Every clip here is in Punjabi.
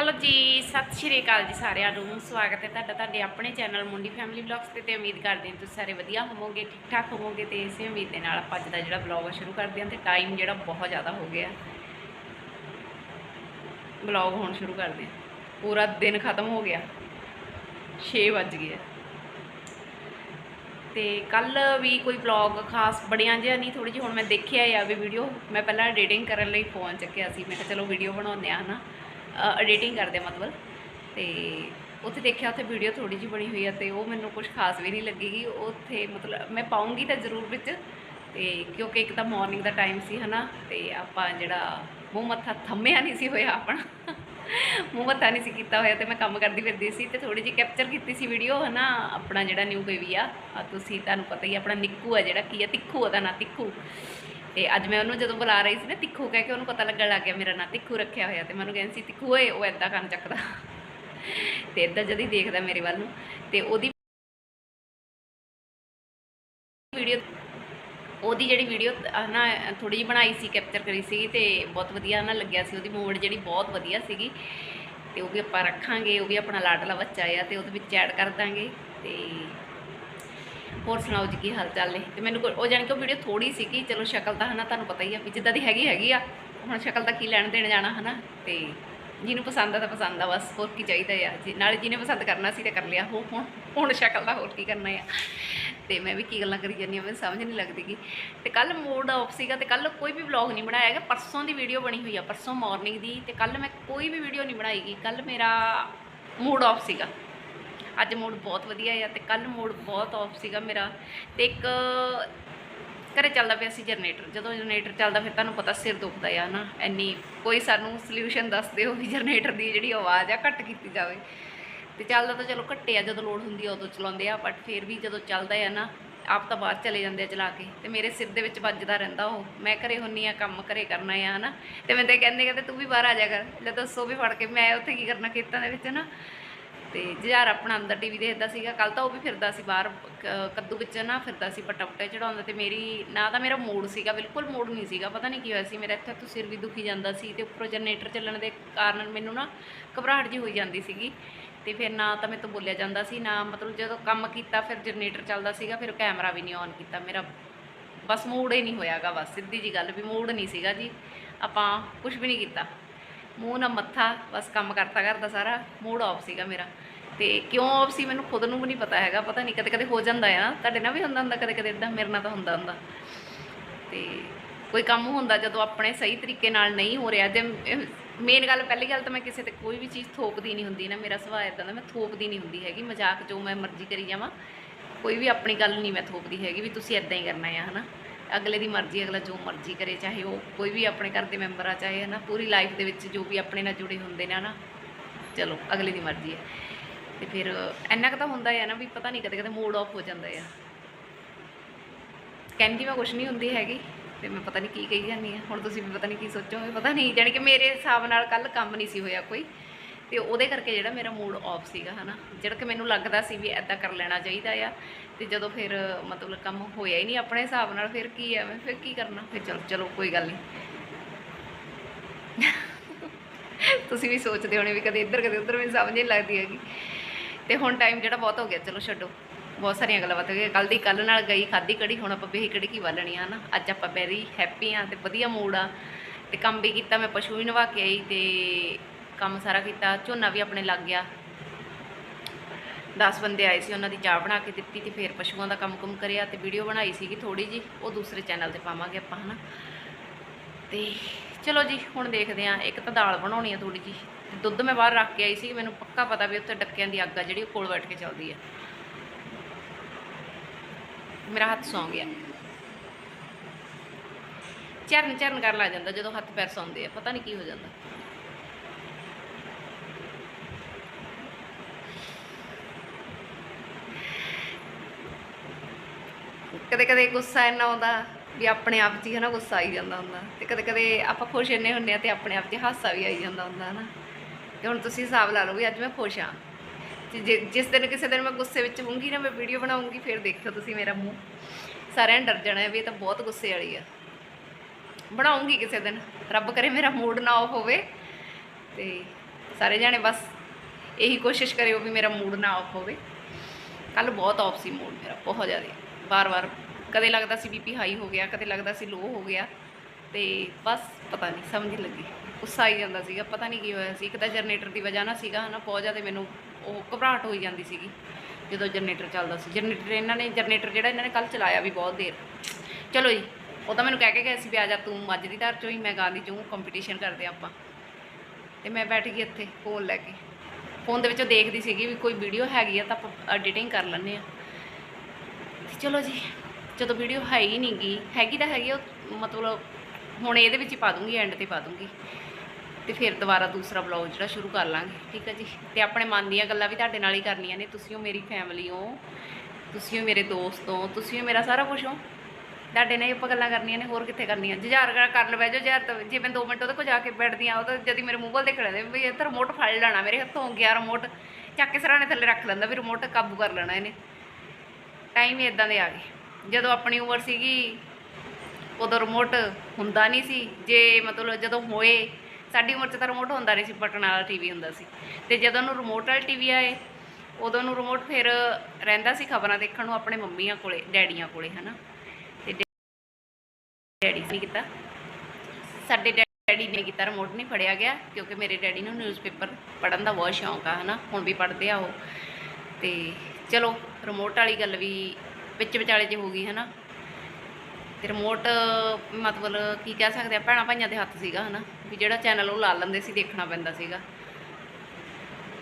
ਹੈਲੋ ਜੀ, ਸਤਿ ਸ਼੍ਰੀ ਅਕਾਲ ਜੀ ਸਾਰਿਆਂ ਨੂੰ। ਸਵਾਗਤ ਹੈ ਤੁਹਾਡਾ ਤੁਹਾਡੇ ਆਪਣੇ ਚੈਨਲ ਮੁੰਡੀ ਫੈਮਿਲੀ ਵਲੌਗਸ ਤੇ ਤੇ ਉਮੀਦ ਕਰਦੇ ਹਾਂ ਤੁਸੀਂ ਸਾਰੇ ਵਧੀਆ ਹੋਵੋਗੇ ਠੀਕ ਠਾਕ ਹੋਵੋਗੇ ਤੇ ਇਸੇ ਉਮੀਦ ਦੇ ਨਾਲ ਆਪਾਂ ਅੱਜ ਦਾ ਜਿਹੜਾ ਵਲੌਗ ਸ਼ੁਰੂ ਕਰਦੇ ਹਾਂ ਤੇ ਟਾਈਮ ਜਿਹੜਾ ਬਹੁਤ ਜ਼ਿਆਦਾ ਹੋ ਗਿਆ। ਵਲੌਗ ਹੁਣ ਸ਼ੁਰੂ ਕਰਦੇ ਹਾਂ। ਪੂਰਾ ਦਿਨ ਖਤਮ ਹੋ ਗਿਆ। 6 ਵੱਜ ਗਏ ਆ। ਤੇ ਕੱਲ ਵੀ ਕੋਈ ਵਲੌਗ ਖਾਸ ਬਣਿਆ ਜਿਹਾ ਨਹੀਂ ਥੋੜੀ ਜਿਹੀ ਹੁਣ ਮੈਂ ਦੇਖਿਆ ਆ ਵੀ ਵੀਡੀਓ ਮੈਂ ਪਹਿਲਾਂ ਐਡੀਟਿੰਗ ਕਰਨ ਲਈ ਫੋਨ ਚੱਕਿਆ ਸੀ। ਮੈਂ ਕਿਹਾ ਚਲੋ ਵੀਡੀਓ ਬਣਾਉਂਦੇ ਆ ਹਨਾ। ਐਡੀਟਿੰਗ ਕਰਦੇ ਮਤਲਬ। ਤੇ ਉੱਥੇ ਦੇਖਿਆ, ਉੱਥੇ ਵੀਡੀਓ ਥੋੜੀ ਜਿਹੀ ਬਣੀ ਹੋਈ ਆ ਤੇ ਉਹ ਮੈਨੂੰ ਕੁਝ ਖਾਸ ਵੀ ਨਹੀਂ ਲੱਗੇਗੀ। ਉੱਥੇ ਮਤਲਬ ਮੈਂ ਪਾਉਂਗੀ ਤਾਂ ਜ਼ਰੂਰ ਵਿੱਚ। ਤੇ ਕਿਉਂਕਿ ਇੱਕ ਤਾਂ ਮਾਰਨਿੰਗ ਦਾ ਟਾਈਮ ਸੀ, ਹਨਾ? ਤੇ ਆਪਾਂ ਜਿਹੜਾ ਮੂੰਹ ਮੱਥਾ ਥੰਮਿਆ ਨਹੀਂ ਸੀ ਹੋਇਆ ਆਪਣਾ। ਮੂੰਹ ਮੱਥਾ ਨਹੀਂ ਸੀ ਕੀਤਾ ਹੋਇਆ ਤੇ ਮੈਂ ਕੰਮ ਕਰਦੀ ਫਿਰਦੀ ਸੀ ਤੇ ਥੋੜੀ ਜਿਹੀ ਕੈਪਚਰ ਕੀਤੀ ਸੀ ਵੀਡੀਓ ਹਨਾ? ਆਪਣਾ ਜਿਹੜਾ ਨਿਊ ਬੇਬੀ ਆ। ਤੁਸੀਂ, ਤੁਹਾਨੂੰ ਪਤਾ ਹੀ ਆਪਣਾ ਨਿੱਕੂ ਆ ਜਿਹੜਾ ਕੀ ਆ, ਤਿੱਖੂ ਉਹਦਾ ਨਾਂ, ਤਿੱਖੂ। ਤੇ ਅੱਜ ਮੈਂ ਉਹਨੂੰ ਜਦੋਂ ਬੁਲਾ ਰਹੀ ਸੀ ਨਾ ਤਿੱਖੂ ਕਹਿ ਕੇ ਉਹਨੂੰ ਪਤਾ ਲੱਗਣ ਲੱਗ ਗਿਆ ਮੇਰਾ ਨਾਂ ਤਿੱਖੂ ਰੱਖਿਆ ਹੋਇਆ ਤੇ ਮੈਨੂੰ ਕਹਿੰਦੀ ਸੀ, ਤਿੱਖੂ ਓਏ, ਉਹ ਐਦਾਂ ਕੰਨ ਚੱਕਦਾ। ਤੇ ਇਦਾਂ ਜਦ ਹੀ ਦੇਖਦਾ ਮੇਰੇ ਵੱਲ ਨੂੰ ਤੇ ਉਹਦੀ ਵੀਡੀਓ, ਉਹਦੀ ਜਿਹੜੀ ਵੀਡੀਓ ਨਾ ਥੋੜੀ ਜਿਹੀ ਬਣਾਈ ਸੀ, ਕੈਪਚਰ ਕਰੀ ਸੀ ਤੇ ਬਹੁਤ ਵਧੀਆ ਨਾ ਲੱਗਿਆ ਸੀ, ਉਹਦੀ ਮੂਡ ਜਿਹੜੀ ਬਹੁਤ ਵਧੀਆ ਸੀਗੀ ਤੇ ਉਹ ਵੀ ਆਪਾਂ ਰੱਖਾਂਗੇ, ਉਹ ਵੀ ਆਪਣਾ ਲਾਡਲਾ ਬੱਚਾ ਆ ਤੇ ਉਹਦੇ ਵਿੱਚ ਐਡ ਕਰ ਦਾਂਗੇ ਤੇ ਹੋਰ ਸੁਣਾਓ ਜੀ, ਕੀ ਹਾਲ ਚਾਲ ਨੇ? ਤੇ ਮੈਨੂੰ ਉਹ ਜਾਣੀ ਕਿ ਉਹ ਵੀਡੀਓ ਥੋੜੀ ਸੀਗੀ, ਚਲੋ ਸ਼ਕਲ ਤਾਂ ਹਨਾ ਤੁਹਾਨੂੰ ਪਤਾ ਹੀ ਆ ਵੀ ਜਿੱਦਾਂ ਦੀ ਹੈਗੀ ਹੈਗੀ ਆ। ਹੁਣ ਸ਼ਕਲ ਦਾ ਕੀ ਲੈਣ ਦੇਣ ਜਾਣਾ ਹਨਾ? ਤੇ ਜਿਹਨੂੰ ਪਸੰਦ ਆ ਤਾਂ ਪਸੰਦ ਆ, ਬਸ ਹੋਰ ਕੀ ਚਾਹੀਦਾ ਆ। ਜੀ ਨਾਲੇ ਜਿਹਨੇ ਪਸੰਦ ਕਰਨਾ ਸੀ ਤਾਂ ਕਰ ਲਿਆ ਹੋ ਹੁਣ ਹੁਣ ਸ਼ਕਲ ਦਾ ਹੋਰ ਕੀ ਕਰਨਾ ਆ। ਤੇ ਮੈਂ ਵੀ ਕੀ ਗੱਲਾਂ ਕਰੀ ਜਾਂਦੀ ਆ, ਮੈਨੂੰ ਸਮਝ ਨਹੀਂ ਲੱਗਦੀ ਗੀ। ਤੇ ਕੱਲ ਮੂਡ ਆਫ ਸੀਗਾ ਤੇ ਕੱਲ ਕੋਈ ਵੀ ਵਲੌਗ ਨਹੀਂ ਬਣਾਇਆ ਹੈਗਾ, ਪਰਸੋਂ ਦੀ ਵੀਡੀਓ ਬਣੀ ਹੋਈ ਆ, ਪਰਸੋਂ ਮਾਰਨਿੰਗ ਦੀ। ਤੇ ਕੱਲ ਮੈਂ ਕੋਈ ਵੀ ਵੀਡੀਓ ਨਹੀਂ ਬਣਾਈ ਗੀ ਕੱਲ ਮੇਰਾ ਮੂਡ ਆਫ ਸੀਗਾ। ਅੱਜ ਮੂਡ ਬਹੁਤ ਵਧੀਆ ਆ ਤੇ ਕੱਲ ਮੂਡ ਬਹੁਤ ਆਫ ਸੀਗਾ ਮੇਰਾ ਤੇ ਇੱਕ ਘਰੇ ਚੱਲਦਾ ਪਿਆ ਸੀ ਜਨਰੇਟਰ ਜਦੋਂ ਜਨਰੇਟਰ ਚੱਲਦਾ ਫਿਰ ਤੁਹਾਨੂੰ ਪਤਾ ਸਿਰ ਦੁਖਦਾ ਆ ਨਾ ਐਨੀ ਕੋਈ ਸਾਨੂੰ ਸੋਲੂਸ਼ਨ ਦੱਸ ਦਿਓ ਵੀ ਜਨਰੇਟਰ ਦੀ ਜਿਹੜੀ ਆਵਾਜ਼ ਆ ਘੱਟ ਕੀਤੀ ਜਾਵੇ। ਤੇ ਚੱਲਦਾ ਤਾਂ ਚਲੋ ਘੱਟੇ ਆ, ਜਦੋਂ ਲੋਡ ਹੁੰਦੀ ਆ ਉਦੋਂ ਚਲਾਉਂਦੇ ਆ ਬਟ ਫਿਰ ਵੀ ਜਦੋਂ ਚੱਲਦਾ ਆ ਨਾ, ਆਪ ਤਾਂ ਬਾਹਰ ਚਲੇ ਜਾਂਦੇ ਆ ਚਲਾ ਕੇ, ਤੇ ਮੇਰੇ ਸਿਰ ਦੇ ਵਿੱਚ ਵੱਜਦਾ ਰਹਿੰਦਾ ਉਹ, ਮੈਂ ਘਰੇ ਹੁੰਨੀ ਆ, ਕੰਮ ਘਰੇ ਕਰਨਾ ਆ ਹਨਾ, ਤੇ ਮੈਂ ਤੇ ਕਹਿੰਦੇ ਕਹਿੰਦੇ ਤੂੰ ਵੀ ਬਾਹਰ ਆ ਜਾ ਕਰ, ਲੈ ਦੱਸੋ ਵੀ ਫੜ ਕੇ ਮੈਂ ਉੱਥੇ ਕੀ ਕਰਨਾ ਖੇਤਾਂ ਦੇ ਵਿੱਚ ਨਾ ਤੇ ਜੁਝਾਰ ਆਪਣਾ ਅੰਦਰ ਟੀਵੀ ਦੇਖਦਾ ਸੀਗਾ ਕੱਲ ਤਾਂ ਉਹ ਵੀ ਫਿਰਦਾ ਸੀ ਬਾਹਰ, ਕ- ਕੱਦੂ ਵਿੱਚ ਨਾ ਫਿਰਦਾ ਸੀ ਪੱਟਾ ਪੱਟਾ ਚੜਾਉਂਦਾ ਤੇ ਮੇਰੀ, ਨਾ ਤਾਂ ਮੇਰਾ ਮੂਡ ਸੀਗਾ, ਬਿਲਕੁਲ ਮੂਡ ਨਹੀਂ ਸੀਗਾ, ਪਤਾ ਨਹੀਂ ਕੀ ਹੋਇਆ ਸੀ, ਮੇਰਾ ਇੱਥੇ ਤੋਂ ਸਿਰ ਵੀ ਦੁਖੀ ਜਾਂਦਾ ਸੀ ਤੇ ਉੱਪਰੋਂ ਜਨਰੇਟਰ ਚੱਲਣ ਦੇ ਕਾਰਨ ਮੈਨੂੰ ਨਾ ਘਬਰਾਹਟ ਜੀ ਹੋਈ ਜਾਂਦੀ ਸੀਗੀ ਤੇ ਫਿਰ ਨਾ ਤਾਂ ਮੇਰੇ ਤੋਂ ਬੋਲਿਆ ਜਾਂਦਾ ਸੀ, ਨਾ ਮਤਲਬ ਜਦੋਂ ਕੰਮ ਕੀਤਾ ਫਿਰ ਜਨਰੇਟਰ ਚੱਲਦਾ ਸੀਗਾ, ਫਿਰ ਕੈਮਰਾ ਵੀ ਨਹੀਂ ਔਨ ਕੀਤਾ, ਮੇਰਾ ਬਸ ਮੂਡ ਹੀ ਨਹੀਂ ਹੋਇਆਗਾ, ਬਸ ਸਿੱਧੀ ਜੀ ਗੱਲ ਵੀ ਮੂਡ ਨਹੀਂ ਸੀਗਾ ਜੀ, ਆਪਾਂ ਕੁਝ ਵੀ ਨਹੀਂ ਕੀਤਾ। ਮੂੰਹ ਨਾਲ ਮੱਥਾ, ਬਸ ਕੰਮ ਕਰਤਾ ਕਰਦਾ ਸਾਰਾ ਮੂਡ ਆਫ ਸੀਗਾ ਮੇਰਾ। ਤੇ ਕਿਉਂ ਆਫ ਸੀ ਮੈਨੂੰ ਖੁਦ ਨੂੰ ਵੀ ਨਹੀਂ ਪਤਾ ਹੈਗਾ, ਪਤਾ ਨਹੀਂ ਕਦੇ ਕਦੇ ਹੋ ਜਾਂਦਾ ਹੈ ਨਾ ਤੁਹਾਡੇ ਨਾਲ ਵੀ ਹੁੰਦਾ ਹੁੰਦਾ ਕਦੇ ਕਦੇ ਇਦਾਂ ਮੇਰੇ ਨਾਲ ਤਾਂ ਹੁੰਦਾ ਹੁੰਦਾ। ਤੇ ਕੋਈ ਕੰਮ ਹੁੰਦਾ ਜਦੋਂ ਆਪਣੇ ਸਹੀ ਤਰੀਕੇ ਨਾਲ ਨਹੀਂ ਹੋ ਰਿਹਾ, ਜੇ ਮੇਨ ਗੱਲ, ਪਹਿਲੀ ਗੱਲ ਤਾਂ ਮੈਂ ਕਿਸੇ ਤੇ ਕੋਈ ਵੀ ਚੀਜ਼ ਥੋਪਦੀ ਨਹੀਂ ਹੁੰਦੀ ਨਾ, ਮੇਰਾ ਸੁਭਾਅ ਇਦਾਂ ਦਾ, ਮੈਂ ਥੋਪਦੀ ਨਹੀਂ ਹੁੰਦੀ ਹੈਗੀ, ਮਜ਼ਾਕ ਜੋ ਮੈਂ ਮਰਜ਼ੀ ਕਰੀ ਜਾਵਾਂ, ਕੋਈ ਵੀ ਆਪਣੀ ਗੱਲ ਨਹੀਂ ਮੈਂ ਥੋਪਦੀ ਹੈਗੀ ਵੀ ਤੁਸੀਂ ਇਦਾਂ ਹੀ ਕਰਨਾ ਹੈ ਹਨਾ? ਅਗਲੇ ਦੀ ਮਰਜ਼ੀ, ਅਗਲਾ ਜੋ ਮਰਜ਼ੀ ਕਰੇ, ਚਾਹੇ ਉਹ ਕੋਈ ਵੀ ਆਪਣੇ ਘਰ ਦੇ ਮੈਂਬਰ ਆ, ਚਾਹੇ ਹਨਾ, ਪੂਰੀ ਲਾਈਫ ਦੇ ਵਿੱਚ ਜੋ ਵੀ ਆਪਣੇ ਨਾਲ ਜੁੜੇ ਹੁੰਦੇ ਨੇ, ਹਨਾ। ਚਲੋ, ਅਗਲੇ ਦੀ ਮਰਜ਼ੀ ਹੈ। ਤੇ ਫਿਰ ਇੰਨਾ ਕੁ ਤਾਂ ਹੁੰਦਾ ਹੈ ਨਾ ਵੀ ਪਤਾ ਨਹੀਂ ਕਦੇ ਕਦੇ ਮੂਡ ਆਫ ਹੋ ਜਾਂਦਾ ਆ। ਕਹਿੰਦੀ ਮੈਂ ਕੁਛ ਨਹੀਂ ਹੁੰਦੀ ਹੈਗੀ, ਤੇ ਮੈਂ ਪਤਾ ਨਹੀਂ ਕੀ ਕਹੀ ਜਾਂਦੀ ਹਾਂ ਹੁਣ ਤੁਸੀਂ ਵੀ ਪਤਾ ਨਹੀਂ ਕੀ ਸੋਚੋਗੇ, ਪਤਾ ਨਹੀਂ, ਜਾਣੀ ਕਿ ਮੇਰੇ ਹਿਸਾਬ ਨਾਲ ਕੱਲ ਕੰਮ ਨਹੀਂ ਸੀ ਹੋਇਆ ਕੋਈ। ਤੇ ਉਹਦੇ ਕਰਕੇ ਜਿਹੜਾ ਮੇਰਾ ਮੂਡ ਆਫ ਸੀਗਾ, ਹਨਾ। ਜਿਹੜਾ ਕਿ ਮੈਨੂੰ ਲੱਗਦਾ ਸੀ ਵੀ ਐਦਾਂ ਕਰ ਲੈਣਾ ਚਾਹੀਦਾ ਆ, ਤੇ ਜਦੋਂ ਫਿਰ ਮਤਲਬ ਕੰਮ ਹੋਇਆ ਹੀ ਨਹੀਂ ਆਪਣੇ ਹਿਸਾਬ ਨਾਲ, ਫਿਰ ਕੀ ਆ, ਮੈਂ ਫਿਰ ਕੀ ਕਰਨਾ? ਫਿਰ ਚਲੋ ਚਲੋ, ਕੋਈ ਗੱਲ ਨਹੀਂ। ਤੁਸੀਂ ਵੀ ਸੋਚਦੇ ਹੋਣੇ ਵੀ ਕਦੇ ਇੱਧਰ, ਕਦੇ ਉੱਧਰ, ਮੈਨੂੰ ਸਮਝ ਨਹੀਂ ਲੱਗਦੀ ਹੈਗੀ। ਤੇ ਹੁਣ ਟਾਈਮ ਜਿਹੜਾ ਬਹੁਤ ਹੋ ਗਿਆ, ਚਲੋ ਛੱਡੋ। ਬਹੁਤ ਸਾਰੀਆਂ ਗੱਲਾਂ ਬਾਤਾਂ ਕੱਲ ਦੀ ਕੱਲ ਨਾਲ ਗਈ ਖਾਦੀ ਕੜੀ, ਹੁਣ ਆਪਾਂ ਬੇਹੀ ਕੜੀ ਕੀ ਵਾਲਣੀ ਆ ਨਾ ਅੱਜ ਆਪਾਂ ਵੈਰੀ ਹੈਪੀ ਆ ਤੇ ਵਧੀਆ ਮੂਡ ਆ। ਤੇ ਕੰਮ ਵੀ ਕੀਤਾ, ਮੈਂ ਪਸ਼ੂ ਵੀ ਨਵਾ ਕੇ ਆਈ ਤੇ ਕੰਮ ਸਾਰਾ ਕੀਤਾ, ਝੋਨਾ ਵੀ ਆਪਣੇ ਲੱਗ ਗਿਆ। 10 ਬੰਦੇ ਆਏ ਸੀ, ਉਹਨਾਂ ਦੀ ਚਾਹ ਬਣਾ ਕੇ ਦਿੱਤੀ ਤੇ ਫਿਰ ਪਸ਼ੂਆਂ ਦਾ ਕੰਮ ਕੁਮ ਕਰਿਆ ਤੇ ਵੀਡੀਓ ਬਣਾਈ ਸੀਗੀ ਥੋੜੀ ਜੀ ਉਹ ਦੂਸਰੇ ਚੈਨਲ ਤੇ ਪਾਵਾਂਗੇ ਆਪਾਂ, ਹਨਾ। ਤੇ ਚਲੋ ਜੀ, ਹੁਣ ਦੇਖਦੇ ਆ ਇੱਕ ਤਾਂ ਦਾਲ ਬਣਾਉਣੀ ਆ ਥੋੜੀ ਜੀ ਦੁੱਧ ਮੈਂ ਬਾਹਰ ਰੱਖ ਕੇ ਆਈ ਸੀ ਮੈਨੂੰ ਪੱਕਾ ਪਤਾ ਵੀ ਉੱਥੇ ਡੱਕਿਆਂ ਦੀ ਅੱਗ ਆ, ਜਿਹੜੀ ਉਹ ਕੋਲ ਬੈਠ ਕੇ ਚੱਲਦੀ ਆ। ਮੇਰਾ ਹੱਥ ਸੌਂ ਗਿਆ। ਚਰਨ ਚਰਨ ਕਰ ਲੱਗ ਜਾਂਦਾ ਜਦੋਂ ਹੱਥ ਪੈਰ ਸੌਂਦੇ ਆ, ਪਤਾ ਨਹੀਂ ਕੀ ਹੋ ਜਾਂਦਾ। ਕਦੇ ਕਦੇ ਗੁੱਸਾ ਇੰਨਾ ਆਉਂਦਾ ਵੀ ਆਪਣੇ ਆਪ 'ਚ ਹੀ ਹਨਾ ਗੁੱਸਾ ਆਈ ਜਾਂਦਾ ਹੁੰਦਾ ਤੇ ਕਦੇ ਕਦੇ ਆਪਾਂ ਖੁਸ਼ ਇੰਨੇ ਹੁੰਦੇ ਆ ਤੇ ਆਪਣੇ ਆਪ 'ਚ ਹਾਸਾ ਵੀ ਆਈ ਜਾਂਦਾ ਹੁੰਦਾ ਹਨਾ। ਤੇ ਹੁਣ ਤੁਸੀਂ ਹਿਸਾਬ ਲਾ ਲਓ ਵੀ ਅੱਜ ਮੈਂ ਖੁਸ਼ ਹਾਂ। ਤੇ ਜੇ- ਜਿਸ ਦਿਨ ਕਿਸੇ ਦਿਨ ਮੈਂ ਗੁੱਸੇ ਵਿੱਚ ਹੋਊਂਗੀ ਨਾ ਮੈਂ ਵੀਡੀਓ ਬਣਾਉਂਗੀ ਫਿਰ ਦੇਖਿਓ ਤੁਸੀਂ ਮੇਰਾ ਮੂੰਹ। ਸਾਰਿਆਂ ਨੇ ਡਰ ਜਾਣਾ ਵੀ ਇਹ ਤਾਂ ਬਹੁਤ ਗੁੱਸੇ ਵਾਲੀ ਆ। ਬਣਾਉਂਗੀ ਕਿਸੇ ਦਿਨ, ਰੱਬ ਕਰੇ ਮੇਰਾ ਮੂਡ ਨਾ ਆਫ ਹੋਵੇ ਤੇ ਸਾਰੇ ਜਾਣੇ ਬਸ ਇਹੀ ਕੋਸ਼ਿਸ਼ ਕਰਿਓ ਵੀ ਮੇਰਾ ਮੂਡ ਨਾ ਆਫ ਹੋਵੇ। ਕੱਲ ਬਹੁਤ ਆਫ ਸੀ ਮੂਡ ਮੇਰਾ, ਬਹੁਤ ਜ਼ਿਆਦਾ। ਵਾਰ-ਵਾਰ ਕਦੇ ਲੱਗਦਾ ਸੀ ਬੀਪੀ ਹਾਈ ਹੋ ਗਿਆ, ਕਦੇ ਲੱਗਦਾ ਸੀ ਲੋ ਹੋ ਗਿਆ, ਤੇ ਬਸ ਪਤਾ ਨਹੀਂ ਸਮਝ ਨਹੀਂ ਲੱਗੀ। ਗੁੱਸਾ ਆਈ ਜਾਂਦਾ ਸੀਗਾ, ਪਤਾ ਨਹੀਂ ਕੀ ਹੋਇਆ ਸੀ, ਇੱਕ ਤਾਂ ਜਨਰੇਟਰ ਦੀ ਵਜ੍ਹਾ ਨਾਲ ਸੀਗਾ, ਹਨਾ, ਬਹੁਤ ਜ਼ਿਆਦਾ ਮੈਨੂੰ ਉਹ ਘਬਰਾਹਟ ਹੋਈ ਜਾਂਦੀ ਸੀਗੀ, ਜਦੋਂ ਜਨਰੇਟਰ ਚੱਲਦਾ ਸੀ। ਜਨਰੇਟਰ ਇਹਨਾਂ ਨੇ ਜਨਰੇਟਰ ਜਿਹੜਾ ਇਹਨਾਂ ਨੇ ਕੱਲ ਚਲਾਇਆ ਵੀ ਬਹੁਤ ਦੇਰ। ਚਲੋ ਜੀ, ਉਹ ਤਾਂ ਮੈਨੂੰ ਕਹਿ ਕੇ ਗਏ ਸੀ ਵੀ ਆ ਜਾ ਤੂੰ ਮੱਝ ਦੀ ਧਾਰ ਚੋਂ ਹੀ, ਮੈਂ ਗਾਂ ਦੀ ਚੋਂ ਕੰਪੀਟੀਸ਼ਨ ਕਰਦੇ ਆਪਾਂ। ਤੇ ਮੈਂ ਬੈਠ ਗਈ ਇੱਥੇ ਫੋਨ ਲੈ ਕੇ। ਫੋਨ ਦੇ ਵਿੱਚੋਂ ਦੇਖਦੀ ਸੀਗੀ ਵੀ ਕੋਈ ਵੀਡੀਓ ਹੈਗੀ ਆ, ਤਾਂ ਆਪਾਂ ਐਡੀਟਿੰਗ ਕਰ ਲੈਂਦੇ ਆ ਚਲੋ ਜੀ, ਜਦੋਂ ਵੀਡੀਓ ਹੈ ਹੀ ਨਹੀਂ ਗੀ, ਹੈਗੀ ਤਾਂ ਹੈਗੀ ਉਹ ਮਤਲਬ ਹੁਣ ਇਹਦੇ ਵਿੱਚ ਹੀ ਪਾ ਦੂੰਗੀ ਐਂਡ ਤੇ ਪਾ ਦੂੰਗੀ। ਤੇ ਫਿਰ ਦੁਬਾਰਾ ਦੂਸਰਾ ਬਲੌਗ ਜਿਹੜਾ ਸ਼ੁਰੂ ਕਰ ਲਾਂਗੇ, ਠੀਕ ਹੈ ਜੀ? ਤੇ ਆਪਣੇ ਮਨ ਦੀਆਂ ਗੱਲਾਂ ਵੀ ਤੁਹਾਡੇ ਨਾਲ ਹੀ ਕਰਨੀਆਂ ਨੇ, ਤੁਸੀਂ ਹੋ ਮੇਰੀ ਫੈਮਿਲੀ ਹੋ, ਤੁਸੀਂ ਹੋ ਮੇਰੇ ਦੋਸਤ ਹੋ, ਤੁਸੀਂ ਹੋ ਮੇਰਾ ਸਾਰਾ ਕੁਝ ਹੋ। ਤੁਹਾਡੇ ਨਾਲ ਹੀ ਆਪਾਂ ਗੱਲਾਂ ਕਰਨੀਆਂ ਨੇ, ਹੋਰ ਕਿੱਥੇ ਕਰਨੀਆਂ? ਜੁਝਾਰ ਕਰ ਕਰ ਲਵੇ ਜੋ ਜੁਝਾਰ ਜੇ ਮੈਂ 2 ਮਿੰਟ ਉਹਦੇ ਕੋਲ ਜਾ ਕੇ ਬੈਠਦੀ ਆ ਉਹ ਤਾਂ ਜਦੀ ਮੇਰੇ ਮੂੰਹ ਵੱਲ ਦੇਖ ਲੈਂਦੇ, ਵੀ ਇਹ ਤਾਂ ਰਿਮੋਟ ਫੜ ਲੈਣਾ, ਮੇਰੇ ਹੱਥੋਂ ਗਿਆ ਰਿਮੋਟ ਚੱਕ ਕੇ ਸਰਾਣੇ ਥੱਲੇ ਰੱਖ ਲੈਂਦਾ, ਵੀ ਰਿਮੋਟ ਕਾਬੂ ਕਰ ਲੈਣਾ ਇਹਨੇ। ਟਾਈਮ ਹੀ ਇਦਾਂ ਦੇ ਆ ਗਏ। ਜਦੋਂ ਆਪਣੀ ਉਮਰ ਸੀਗੀ, ਉਦੋਂ ਰਿਮੋਟ ਹੁੰਦਾ ਨਹੀਂ ਸੀ। ਜੇ ਮਤਲਬ ਜਦੋਂ ਹੋਏ, ਸਾਡੀ ਉਮਰ 'ਚ ਤਾਂ ਰਿਮੋਟ ਹੁੰਦਾ ਨਹੀਂ ਸੀ, ਬਟਨ ਵਾਲਾ ਟੀਵੀ ਹੁੰਦਾ ਸੀ। ਤੇ ਜਦੋਂ ਨੂੰ ਰਿਮੋਟ ਵਾਲਾ ਟੀਵੀ ਆਏ, ਉਦੋਂ ਨੂੰ ਰਿਮੋਟ ਫਿਰ ਰਹਿੰਦਾ ਸੀ ਖਬਰਾਂ ਦੇਖਣ ਨੂੰ ਆਪਣੇ ਮੰਮੀਆਂ ਕੋਲੇ, ਡੈਡੀਆਂ ਕੋਲੇ, ਹਨਾ। ਤੇ ਡੈ- ਡੈਡੀ ਨੇ ਕੀਤਾ। ਸਾਡੇ ਡੈਡੀ ਨੇ ਕੀਤਾ ਰਿਮੋਟ ਨਹੀਂ ਫੜਿਆ ਗਿਆ, ਕਿਉਂਕਿ ਮੇਰੇ ਡੈਡੀ ਨੂੰ ਨਿਊਜ਼ਪੇਪਰ ਪੜ੍ਹਨ ਦਾ ਬਹੁਤ ਸ਼ੌਂਕ ਆ, ਹਨਾ। ਹੁਣ ਵੀ ਪੜ੍ਹਦੇ ਆ ਉਹ। ਤੇ ਚਲੋ ਰਿਮੋਟ ਵਾਲੀ ਗੱਲ ਵੀ ਵਿੱਚ ਵਿਚਾਲੇ 'ਚ ਹੋ ਗਈ, ਹਨਾ? ਤੇ ਰਿਮੋਟ ਮਤਲਬ ਕੀ ਕਹਿ ਸਕਦੇ ਆ, ਭੈਣਾਂ ਭਾਈਆਂ ਦੇ ਹੱਥ ਸੀਗਾ, ਹਨਾ? ਵੀ ਜਿਹੜਾ ਚੈਨਲ ਉਹ ਲਾ ਲੈਂਦੇ ਸੀ, ਦੇਖਣਾ ਪੈਂਦਾ ਸੀਗਾ।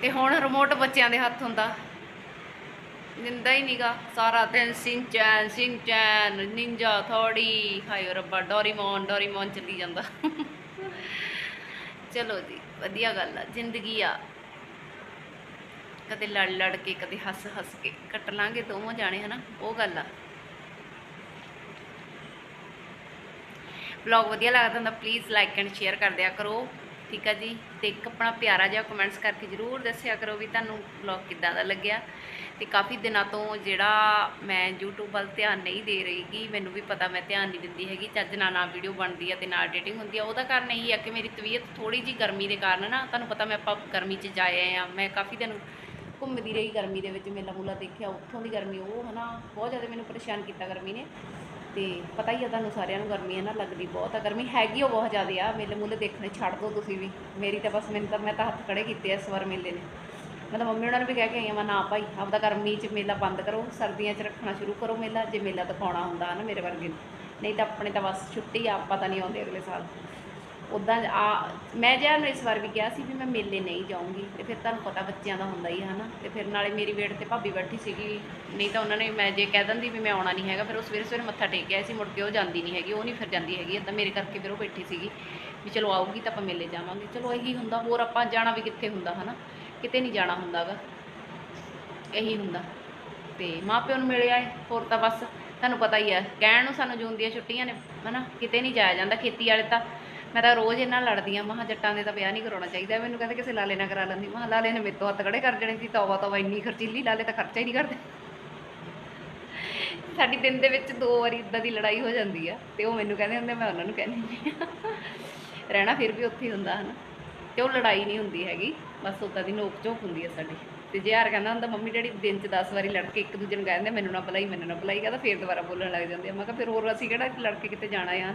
ਤੇ ਹੁਣ ਰਿਮੋਟ ਬੱਚਿਆਂ ਦੇ ਹੱਥ ਹੁੰਦਾ। ਦਿੰਦਾ ਹੀ ਨੀਗਾ। ਸਾਰਾ ਦਿਨ ਸਿੰਚੈਨ ਸਿੰਚੈਨ ਨਿੰਜਾ ਥੋੜੀ ਹਾਏ ਰੱਬਾ, ਡੋਰੀਮੋਨ ਡੋਰੀਮੋਨ ਚੱਲੀ ਜਾਂਦਾ। ਚਲੋ ਜੀ, ਵਧੀਆ ਗੱਲ ਆ, ਜ਼ਿੰਦਗੀ ਆ। ਕਦੇ ਲੜ ਲੜ ਕੇ, ਕਦੇ ਹੱਸ ਹੱਸ ਕੇ, ਕੱਟ ਲਾਂਗੇ ਦੋਵੇਂ ਜਾਣੇ, ਹਨਾ? ਉਹ ਗੱਲ ਆ। ਵਲੌਗ ਵਧੀਆ ਲੱਗਦਾ ਹੁੰਦਾ ਪਲੀਜ਼ ਲਾਈਕ ਐਂਡ ਸ਼ੇਅਰ ਕਰ ਦਿਆ ਕਰੋ, ਠੀਕ ਆ ਜੀ? ਤੇ ਇੱਕ ਆਪਣਾ ਪਿਆਰਾ ਜਿਹਾ ਕਮੈਂਟਸ ਕਰਕੇ ਜਰੂਰ ਦੱਸਿਆ ਕਰੋ ਵੀ ਤੁਹਾਨੂੰ ਵਲੌਗ ਕਿੱਦਾਂ ਦਾ ਲੱਗਿਆ। ਤੇ ਕਾਫੀ ਦਿਨਾਂ ਤੋਂ ਜਿਹੜਾ ਮੈਂ YouTube ਵੱਲ ਧਿਆਨ ਨਹੀਂ ਦੇ ਰਹੀ ਗੀ, ਮੈਨੂੰ ਵੀ ਪਤਾ ਮੈਂ ਧਿਆਨ ਨਹੀਂ ਦਿੰਦੀ ਹੈਗੀ, ਚੱਜ ਨਾਲ ਨਾ ਵੀਡੀਓ ਬਣਦੀ ਆ ਤੇ ਨਾ ਐਡੀਟਿੰਗ ਹੁੰਦੀ ਆ। ਉਹਦਾ ਕਾਰਨ ਇਹੀ ਆ ਕਿ ਮੇਰੀ ਤਬੀਅਤ ਥੋੜੀ ਜੀ ਗਰਮੀ ਦੇ ਕਾਰਨ ਨਾ, ਤੁਹਾਨੂੰ ਪਤਾ ਮੈਂ ਆਪਾਂ ਗਰਮੀ 'ਚ ਜਾਏ ਆਏ ਆ, ਮੈਂ ਕਾਫੀ ਦਿਨ ਘੁੰਮਦੀ ਰਹੀ ਗਰਮੀ ਦੇ ਵਿੱਚ ਮੇਲਾ ਮੂਲਾ ਦੇਖਿਆ, ਉੱਥੋਂ ਦੀ ਗਰਮੀ, ਉਹ ਹਨਾ, ਬਹੁਤ ਜ਼ਿਆਦਾ ਮੈਨੂੰ ਪਰੇਸ਼ਾਨ ਕੀਤਾ ਗਰਮੀ ਨੇ। ਤੇ ਪਤਾ ਹੀ ਆ ਤੁਹਾਨੂੰ ਸਾਰਿਆਂ ਨੂੰ ਗਰਮੀ ਹੈ ਨਾ, ਲੱਗਦੀ ਬਹੁਤ ਆ। ਗਰਮੀ ਹੈਗੀ ਉਹ ਬਹੁਤ ਜ਼ਿਆਦਾ ਆ, ਮੇਲੇ ਮੂਲੇ ਦੇਖਣੇ ਛੱਡ ਦਿਓ ਤੁਸੀਂ ਵੀ। ਮੇਰੀ ਤਾਂ ਬਸ, ਮੈਨੂੰ ਤਾਂ, ਮੈਂ ਤਾਂ ਹੱਥ ਖੜੇ ਕੀਤੇ ਇਸ ਵਾਰ ਮੇਲੇ ਨੇ। ਮੈਂ ਤਾਂ ਮੰਮੀ ਉਹਨਾਂ ਨੂੰ ਵੀ ਕਹਿ ਕੇ ਆਈ ਆ ਮੈਂ ਨਾ ਭਾਈ, ਆਪਦਾ ਗਰਮੀ 'ਚ ਮੇਲਾ ਬੰਦ ਕਰੋ, ਸਰਦੀਆਂ 'ਚ ਰੱਖਣਾ ਸ਼ੁਰੂ ਕਰੋ ਮੇਲਾ, ਜੇ ਮੇਲਾ ਦਿਖਾਉਣਾ ਹੁੰਦਾ ਨਾ ਮੇਰੇ ਵਰਗੇ ਨੂੰ। ਨਹੀਂ ਤਾਂ ਆਪਣੇ ਤਾਂ ਬਸ ਛੁੱਟੀ ਆ, ਆਪਾਂ ਤਾਂ ਨਹੀਂ ਆਉਂਦੇ ਅਗਲੇ ਸਾਲ। ਉੱਦਾਂ ਆ, ਮੈਂ ਜਿਹਾ ਨੂੰ ਇਸ ਵਾਰ ਵੀ ਕਿਹਾ ਸੀ ਵੀ ਮੈਂ ਮੇਲੇ ਨਹੀਂ ਜਾਊਂਗੀ, ਤੇ ਫਿਰ ਤੁਹਾਨੂੰ ਪਤਾ ਬੱਚਿਆਂ ਦਾ ਹੁੰਦਾ ਹੀ ਹੈ ਨਾ ਤੇ ਫਿਰ ਨਾਲੇ ਮੇਰੀ ਵੇਟ ਤੇ ਭਾਬੀ ਬੈਠੀ ਸੀਗੀ, ਨਹੀਂ ਤਾਂ ਉਹਨਾਂ ਨੇ ਮੈਂ ਜੇ ਕਹਿ ਦਿੰਦੀ ਵੀ ਮੈਂ ਆਉਣਾ ਨਹੀਂ ਹੈਗਾ, ਫਿਰ ਉਹ ਸਵੇਰੇ ਸਵੇਰੇ ਮੱਥਾ ਟੇਕ ਗਿਆ ਸੀ, ਮੁੜ ਕੇ ਉਹ ਜਾਂਦੀ ਨਹੀਂ ਹੈਗੀ, ਉਹ ਨਹੀਂ ਫਿਰ ਜਾਂਦੀ ਹੈਗੀ ਤਾਂ ਮੇਰੇ ਕਰਕੇ ਫਿਰ ਉਹ ਬੈਠੀ ਸੀਗੀ ਵੀ ਚਲੋ ਆਊਗੀ ਤਾਂ ਆਪਾਂ ਮੇਲੇ ਜਾਵਾਂਗੇ। ਚਲੋ ਇਹੀ ਹੁੰਦਾ, ਹੋਰ ਆਪਾਂ ਜਾਣਾ ਵੀ ਕਿੱਥੇ ਹੁੰਦਾ, ਹਨਾ? ਕਿਤੇ ਨਹੀਂ ਜਾਣਾ ਹੁੰਦਾਗਾ ਇਹੀ ਹੁੰਦਾ। ਤੇ ਮਾਪਿਓ ਨੂੰ ਮਿਲਿਆ ਏ ਹੋਰ ਤਾਂ ਬਸ, ਤੁਹਾਨੂੰ ਪਤਾ ਹੀ ਹੈ ਕਹਿਣ ਨੂੰ ਸਾਨੂੰ ਜੂਨ ਦੀਆਂ ਛੁੱਟੀਆਂ ਨੇ, ਹਨਾ? ਕਿਤੇ ਨਹੀਂ ਜਾਇਆ ਜਾਂਦਾ, ਖੇਤੀ ਵਾਲੇ ਤਾਂ ਮੈਂ ਤਾਂ ਰੋਜ਼ ਇਹਨਾਂ ਨਾਲ ਲੜਦੀ ਆ ਮਹਾ ਜੱਟਾਂ ਦੇ ਤਾਂ ਵਿਆਹ ਨਹੀਂ ਕਰਾਉਣਾ ਚਾਹੀਦਾ, ਮੈਨੂੰ ਕਹਿੰਦੇ ਕਿਸੇ ਲਾਲੇ ਨਾਲ ਕਰਾ ਲੈਂਦੀ ਮਹਾ ਲਾਲੇ ਨੇ ਮੇਰੇ ਤੋਂ ਹੱਥ ਖੜੇ ਕਰ ਜਣੇ ਸੀ, ਤੌਬਾ ਤੌਬਾ ਇੰਨੀ ਖਰਚੀਲੀ, ਲਾਲੇ ਤਾਂ ਖਰਚਾ ਹੀ ਨਹੀਂ ਕਰਦੇ। ਸਾਡੀ ਦਿਨ ਦੇ ਵਿੱਚ ਦੋ ਵਾਰੀ ਇਦਾਂ ਦੀ ਲੜਾਈ ਹੋ ਜਾਂਦੀ ਆ, ਤੇ ਉਹ ਮੈਨੂੰ ਕਹਿੰਦੇ ਹੁੰਦੇ, ਮੈਂ ਉਹਨਾਂ ਨੂੰ ਕਹਿੰਦੀ ਆ ਰਹਿਣਾ ਫਿਰ ਵੀ ਉੱਥੇ ਹੀ ਹੁੰਦਾ, ਹਨਾ। ਤੇ ਉਹ ਲੜਾਈ ਨਹੀਂ ਹੁੰਦੀ ਹੈਗੀ, ਬਸ ਉਦਾਂ ਦੀ ਨੋਕ ਝੋਕ ਹੁੰਦੀ ਆ ਸਾਡੀ। ਤੇ ਜੇ ਯਾਰ ਕਹਿੰਦਾ ਹੁੰਦਾ, ਮੰਮੀ ਡੈਡੀ, ਦਿਨ 'ਚ 10 ਵਾਰੀ ਲੜ ਕੇ ਇੱਕ ਦੂਜੇ ਨੂੰ ਕਹਿੰਦੇ ਮੈਨੂੰ ਨਾ ਬੁਲਾਈ ਮੈਨੂੰ ਨਾ ਬੁਲਾਈ ਕਹਿੰਦਾ ਫਿਰ ਦੁਬਾਰਾ ਬੋਲਣ ਲੱਗ ਜਾਂਦੇ ਆ। ਮੈਂ ਕਿਹਾ ਫਿਰ ਹੋਰ ਅਸੀਂ ਕਿਹੜਾ ਲੜ ਕੇ ਕਿਤੇ ਜਾਣਾ ਆ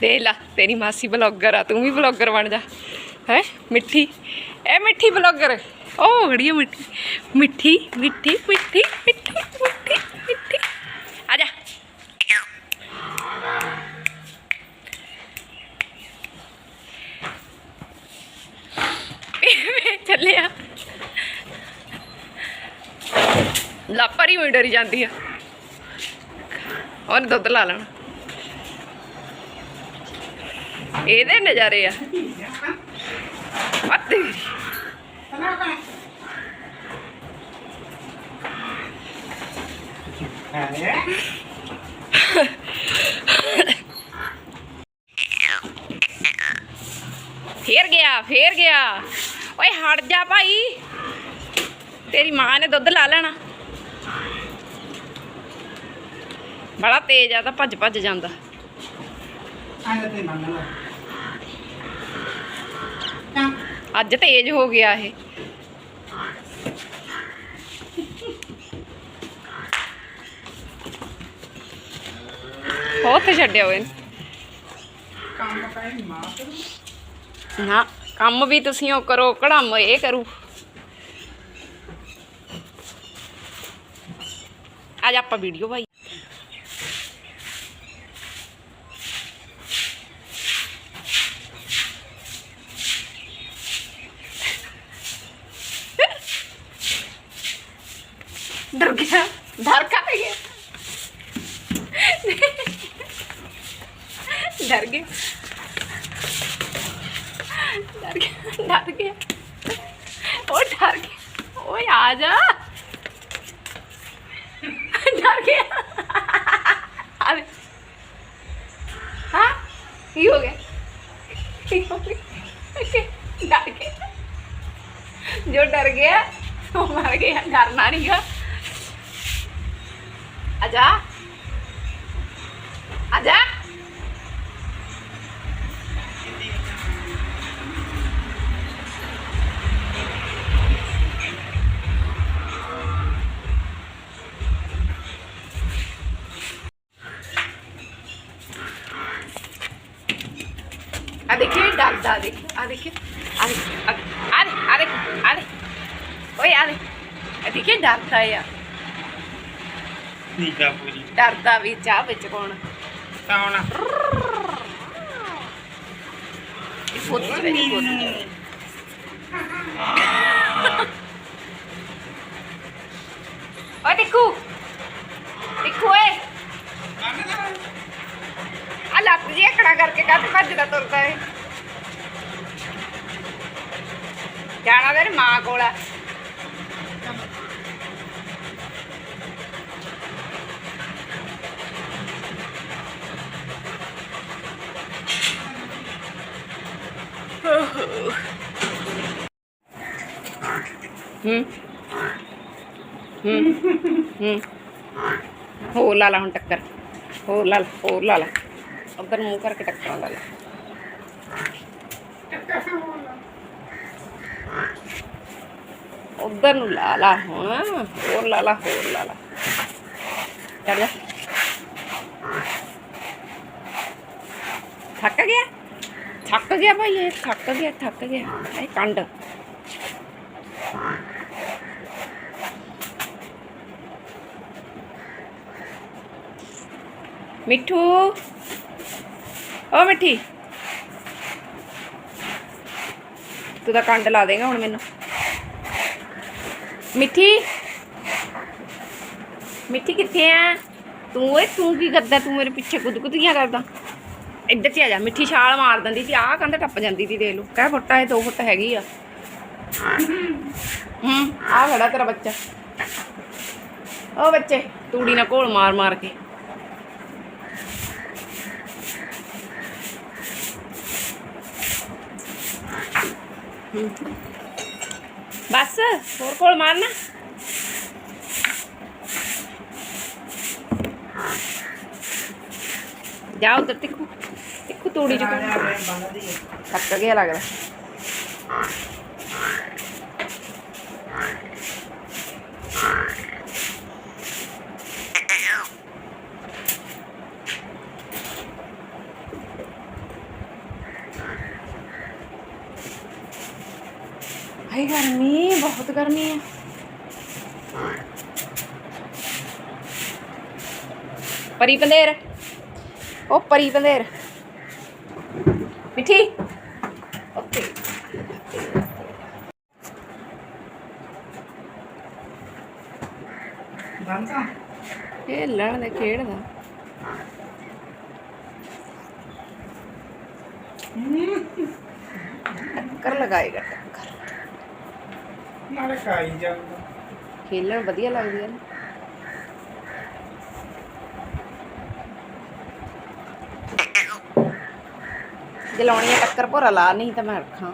ਦੇਖ ਲਾ, ਤੇਰੀ ਮਾਸੀ ਬਲੌਗਰ ਆ, ਤੂੰ ਵੀ ਬਲੌਗਰ ਬਣ ਜਾ। ਹੈ, ਮਿੱਠੀ ਇਹ ਮਿੱਠੀ ਬਲੌਗਰ। ਉਹ ਖੜੀ ਮਿੱਠੀ ਮਿੱਠੀ ਮਿੱਠੀ ਮਿੱਠੀ ਮਿੱਠੀ ਮਿੱਠੀ ਮਿੱਠੀ। ਆ ਜਾ। ਚੱਲਿਆ। ਲਾਪਰੀ ਹੋਈ ਡਰੀ ਜਾਂਦੀ ਆ। ਉਹਨੇ ਦੁੱਧ ਲਾ ਲੈਣਾ। ਇਹਦੇ ਨਜ਼ਾਰੇ ਆ। ਅੱਤੇ ਫੇਰ ਗਿਆ ਫੇਰ ਗਿਆ। ਓਏ, ਹਟ ਜਾ ਭਾਈ। ਤੇਰੀ ਮਾਂ ਨੇ ਦੁੱਧ ਲਾ ਲੈਣਾ। ਬੜਾ ਤੇਜ਼ ਆ, ਤਾਂ ਭੱਜ ਭੱਜ ਜਾਂਦਾ। ਆਇਆ ਤੇ ਮੰਨ ਲਾ। ਅੱਜ ਤੇਜ਼ ਹੋ ਗਿਆ ਇਹ। ਹੋ ਤੇ ਛੱਡਿਆ ਹੋਏ ਕੰਮ ਕਾਈ ਮਾਂ ਕਰੂ ਨਾ, ਕੰਮ ਵੀ ਤੁਸੀਂ ਉਹ ਕਰੋ ਕੜਮ ਇਹ ਕਰੂ। ਅੱਜ ਆਪਾਂ ਵੀਡੀਓ ਭਾਈ डर डर गया। ओ, डर गया। ओए आ जा डर गया। अरे। हाँ की हो गया। की डर गया। जो डर गया, वो मर गया। डरना नहीं गा आजा। आजा। आ देखिए आ देखिए आ देखिए आ आ दे आ देखो आ दे ओए आ दे आ देखिए डरदा है यार ਠੀਕ ਆ ਪੂਰੀ ਡਰਦਾ ਵੀ ਚਾਹ ਵਿੱਚ ਕੌਣ ਤਾਂ ਹੁਣ ਫੋਟੋ ਚ ਫੋਟੋ ਹੂੰ। ਹੂੰ। ਹੂੰ। ਹੋਰ ਲਾ ਲਾ ਹੁਣ ਟੱਕਰ। ਹੋਰ ਲਾ ਹੋਰ ਲਾ ਲਾ। ਉਧਰ ਮੂੰਹ ਕਰਕੇ ਟੱਕਰਾਂ ਲਾ ਲਾ। ਉਧਰ ਨੂੰ ਲਾ ਲਾ ਹੁਣ। ਹੋਰ ਲਾ ਲਾ, ਹੋਰ ਲਾ ਲਾ। ਚੜ ਜਾ। ਥੱਕ ਗਿਆ? ਥੱਕ ਗਿਆ ਭਾਈ ਇਹ, ਥੱਕ ਗਿਆ ਥੱਕ ਗਿਆ। ਇਹ ਕੰਡ। ਮਿੱਠੂ। ਓ ਮਿੱਠੀ। ਤੂੰ ਤਾਂ ਕੰਡ ਲਾ ਦੇਗਾ ਹੁਣ ਮੈਨੂੰ। ਮਿੱਠੀ। ਮਿੱਠੀ ਕਿੱਥੇ ਆ ਤੂੰ ਓਏ, ਤੂੰ ਕੀ ਕਰਦਾ? ਤੂੰ ਮੇਰੇ ਪਿੱਛੇ ਕੁੱਦ ਕਰਦਾ। ਇੱਧਰ ਤੇ ਆ ਜਾ, ਮਿੱਠੀ ਛਾਲ ਮਾਰ ਦਿੰਦੀ ਸੀ, ਆਹ ਕੰਧ ਟੱਪ ਜਾਂਦੀ ਸੀ ਦੇਖ ਲਓ। ਕਹਿ ਫੁੱਟਾ ਇਹ 2 ਫੁੱਟ ਹੈਗੀ ਆ। ਹੂੰ ਆ ਖੜਾ ਤੇਰਾ ਬੱਚਾ। ਓ ਬੱਚੇ, ਤੂੜੀ ਨਾਲ ਘੋਲ ਮਾਰ ਮਾਰ ਕੇ। ਬਸ ਹੋਰ ਕੋਲ ਮਾਰਨਾ? ਜਾ ਉਧਰ ਤਿੱਖੂ ਤਿੱਖੂ ਤੂੜੀ ਚ ਕੱਟ ਗਿਆ ਲੱਗਦਾ। ਹਾਏ ਗਰਮੀ ਬਹੁਤ ਗਰਮੀ ਹੈ ਪਰੀ ਪੰਦੇਰ ਉਹ ਪਰੀ ਪੰਦੇਰ ਮਿੱਠੀ। ਓਕੇ। ਬੰਦਾ ਇਹ ਲੜਨ ਦੇ ਖੇਡਦਾ। कर लगाएगा ਨਾਲੇ ਖਾਈ ਜਾਊਗਾ। ਖੇਲਣ ਵਧੀਆ ਲੱਗਦੀ ਹੈ ਨਾ। ਜੇ ਲਾਉਣੀ ਹੈ ਟੱਕਰ ਭੋਰਾ ਲਾ ਨਹੀਂ ਤਾਂ ਮੈਂ ਰੱਖਾਂ।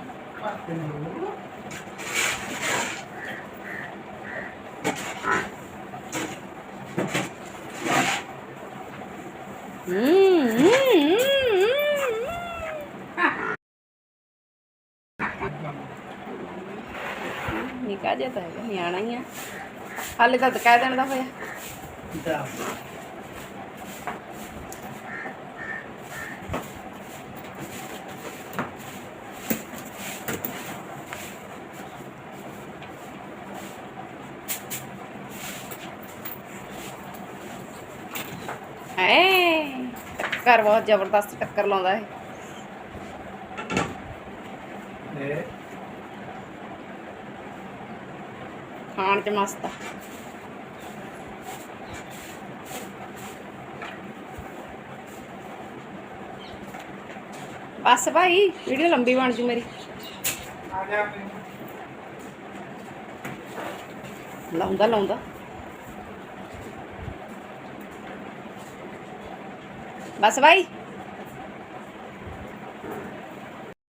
ਹੂੰ, ਹੂੰ, ਹੂੰ। ਨਿੱਕਾ ਜਿਹਾ ਤਾਂ ਹੈਗਾ ਨਿਆਣਾ ਹੀ ਆ। ਹਾਲੇ ਤਾਂ ਕਹਿ ਦੇਣ ਦਾ ਹੋਇਆ। ਐ ਟੱਕਰ ਬਹੁਤ ਜ਼ਬਰਦਸਤ ਟੱਕਰ ਲਾਉਂਦਾ ਹੈ ਇਹ ਖਾਣ ਚ ਮਸਤ ਆ। ਬਸ ਭਾਈ, ਵੀਡੀਓ ਲੰਬੀ ਬਣ ਜੂ ਮੇਰੀ। ਲਾਉਂਦਾ ਲਾਉਂਦਾ। ਬਸ ਭਾਈ।